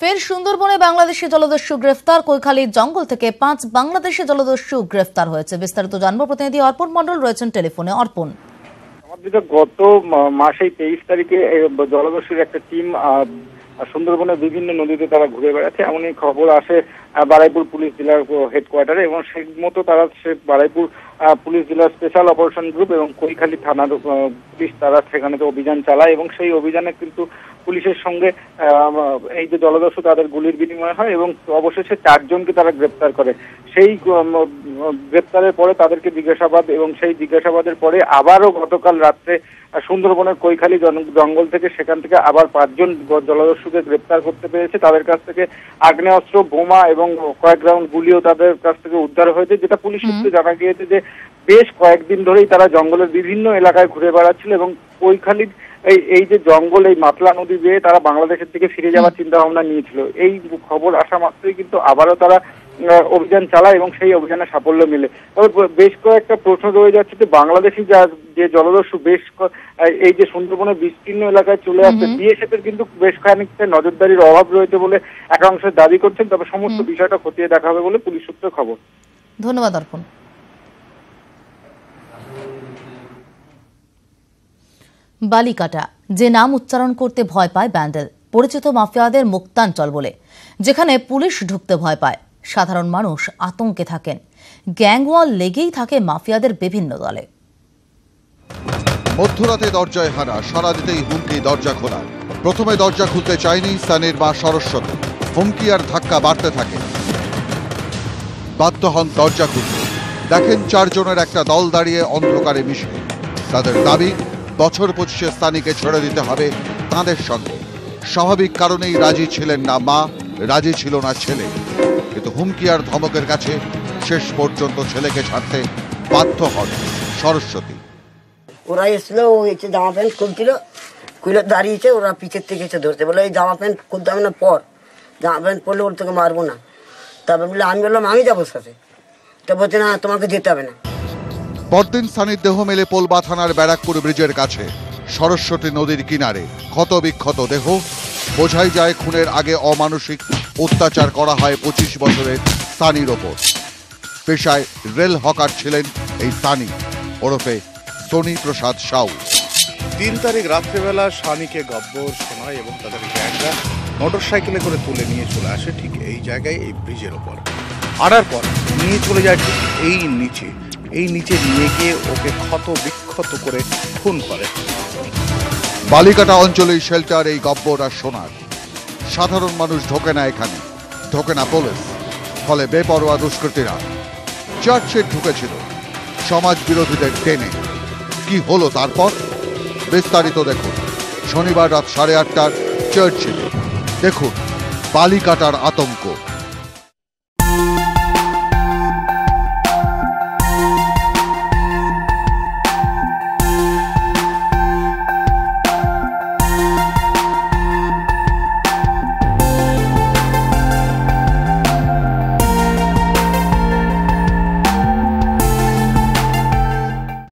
ফের সুন্দরবনে বাংলাদেশি জলদস্যু গ্রেফতার। কৈখালীর জঙ্গল থেকে পাঁচ বাংলাদেশি জলদস্যু গ্রেফতার হয়েছে। বিস্তারিত জানব। প্রতিনিধি অর্পণ মণ্ডল রয়েছেন টেলিফোনে। অর্পণ। গত মা- মাসেই তেইশ তারিখে জলদস্যুর একটা টিম সুন্দরবনের বিভিন্ন নদীতে তারা ঘুরে বেড়াচ্ছে। এমনই খবর আসে বারাইপুর পুলিশ জেলার হেডকোয়ার্টারে এবং সেই মতো তারা সে বারাইপুর পুলিশ জেলার স্পেশাল অপারেশন গ্রুপ এবং কৈখালী থানার পুলিশ তারা সেখানে অভিযান চালায় এবং সেই অভিযানে কিন্তু পুলিশের সঙ্গে এই যে জলদস্যু তাদের গুলির বিনিময় হয় এবং অবশেষে চারজনকে তারা গ্রেপ্তার করে। সেই গ্রেপ্তারের পরে তাদেরকে জিজ্ঞাসাবাদ এবং সেই জিজ্ঞাসাবাদের পরে আবারও গতকাল রাত্রে সুন্দরবনের কৈখালী জঙ্গল থেকে সেখান থেকে আবার পাঁচজন জলদস্যুকে গ্রেপ্তার করতে পেরেছে। তাদের কাছ থেকে আগ্নেয়াস্ত্র বোমা এবং কয়েক রাউন্ড গুলিও তাদের কাছ থেকে উদ্ধার হয়েছে যেটা পুলিশ সূত্রে জানা গিয়েছে যে বেশ কয়েকদিন ধরেই তারা জঙ্গলের বিভিন্ন এলাকায় ঘুরে বেড়াচ্ছিল এবং কৈখালীর এই এই যে জঙ্গল এই মাতলা নদী বেয়ে তারা বাংলাদেশের দিকে ফিরে যাওয়ার চিন্তা ভাবনা নিয়েছিল। এই খবর আসা মাত্রই কিন্তু আবারও তারা অভিযান চালায় এবং সেই অভিযানে সাফল্য মিলে। তবে বেশ কয়েকটা প্রশ্ন রয়ে যাচ্ছে যে বাংলাদেশি যা যে জলদস্যু বেশ এই যে সুন্দরবনের বিস্তীর্ণ এলাকায় চলে আসছে বিএসএফ এর কিন্তু বেশ খানিকটা নজরদারির অভাব রয়েছে বলে একাংশ দাবি করছেন। তবে সমস্ত বিষয়টা খতিয়ে দেখা হবে বলে পুলিশ সূত্রে খবর। ধন্যবাদ অর্পণ। বালিকাটা, যে নাম উচ্চারণ করতে ভয় পায় ব্যান্ডেল, পরিচিত মাফিয়াদের মুক্তাঞ্চল বলে, যেখানে পুলিশ ঢুকতে ভয় পায়। সাধারণ মানুষ আতঙ্কে থাকেন। গ্যাংওয়াল লেগেই থাকে মাফিয়াদের বিভিন্ন দলে। মধ্যরাতে দরজায় হানা সারা দিতেই হুমকি, দরজা খোলা। প্রথমে দরজা খুলতে চায়নি স্থানের মা সরস্বতী। হুমকি আর ধাক্কা বাড়তে থাকে। বাধ্য হন দরজা খুলতে। দেখেন চারজনের একটা দল দাঁড়িয়ে অন্ধকারে মিশে। তাদের দাবি বছর পঁচিশে স্থানীকে ছেড়ে দিতে হবে তাঁদের সঙ্গে। স্বাভাবিক কারণেই রাজি ছিলেন না মা, রাজি ছিল না ছেলে। কিন্তু হুমকি আর ধমকের কাছে শেষ পর্যন্ত ছেলেকে ছাড়তে বাধ্য হন সরস্বতী। ওরা এসলো এসে জামা প্যান্ট খুলছিল, খুলে দাঁড়িয়েছে, ওরা পিছের থেকে এসে ধরতে বলে, এই জামা প্যান্ট খুলতে হবে না, পর। জামা প্যান্ট পরলে ওর তোকে মারবো না। তারপর বলে, আমি বললাম, আমি যাব সাথে। তো বলছে, না, তোমাকে যেতে হবে না। পরদিন সানির দেহ মেলে পোলবা থানার ব্যারাকপুর ব্রিজের কাছে। সরস্বতী নদীর কিনারে। ক্ষত বিক্ষত দেহ। বোঝাই যায় খুনের আগে অমানসিক অত্যাচার করা হয় পঁচিশ বছরের সানির ওপর। পেশায় রেল হকার ছিলেন এই সানি। ওরফে সোনি প্রসাদ সাউ। তিন তারিখ রাত্রেবেলা সানিকে গব্বর শোনায় এবং তাদের গ্যাংরা মোটর সাইকেলে করে তুলে নিয়ে চলে আসে ঠিক এই জায়গায়, এই ব্রিজের ওপর। আনার পর নিয়ে চলে যায় ঠিক এই নিচে। এই নিচে নিয়ে গিয়ে ওকে ক্ষত বিক্ষত করে খুন করে। বালিকাটা অঞ্চলেই শেল্টার এই গব্বর আর সোনার। সাধারণ মানুষ ঢোকে না এখানে, ঢোকে না পুলিশ, ফলে বেপরোয়া দুষ্কৃতীরা। চার্চে ঢুকেছিল সমাজ বিরোধীদের টেনে। কি হলো তারপর? বিস্তারিত দেখুন, শনিবার রাত সাড়ে আটটার চার্চিলে দেখুন, বালিকাটার আতঙ্ক।